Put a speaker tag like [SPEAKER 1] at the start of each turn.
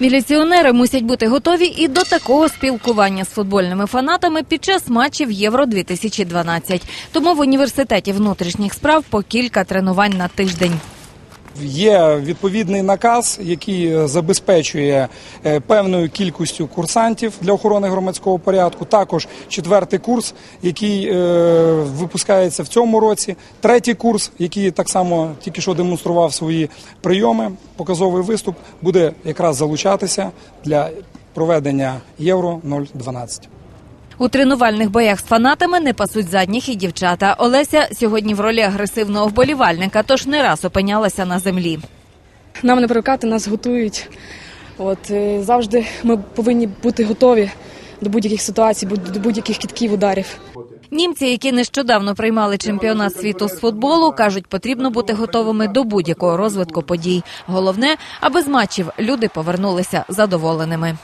[SPEAKER 1] Міліціонери мусять бути готові і до такого спілкування з футбольними фанатами під час матчів Євро 2012 Тому в університеті внутрішніх справ по кілька тренувань на тиждень.
[SPEAKER 2] Є відповідний наказ, який е, забезпечує е, певною кількістю курсантів для охорони громадського порядку. Також четвертий курс, який е, випускається в цьому році. Третій курс, який так само тільки що демонстрував свої прийоми, показовий виступ, буде якраз залучатися для проведення євро 012
[SPEAKER 1] У тренувальних боях з фанатами не пасуть задніх і дівчата. Олеся сьогодні в ролі агресивного вболівальника, тож не раз опинялася на землі.
[SPEAKER 3] Нам не привикати, нас готують. От е, завжди ми повинні бути готові до будь-яких ситуацій, до будь-яких кітків ударів.
[SPEAKER 1] Німці, які нещодавно приймали чемпіонат світу з футболу, кажуть, потрібно бути готовими до будь-якого розвитку подій. Головне, аби з матчів люди повернулися задоволеними.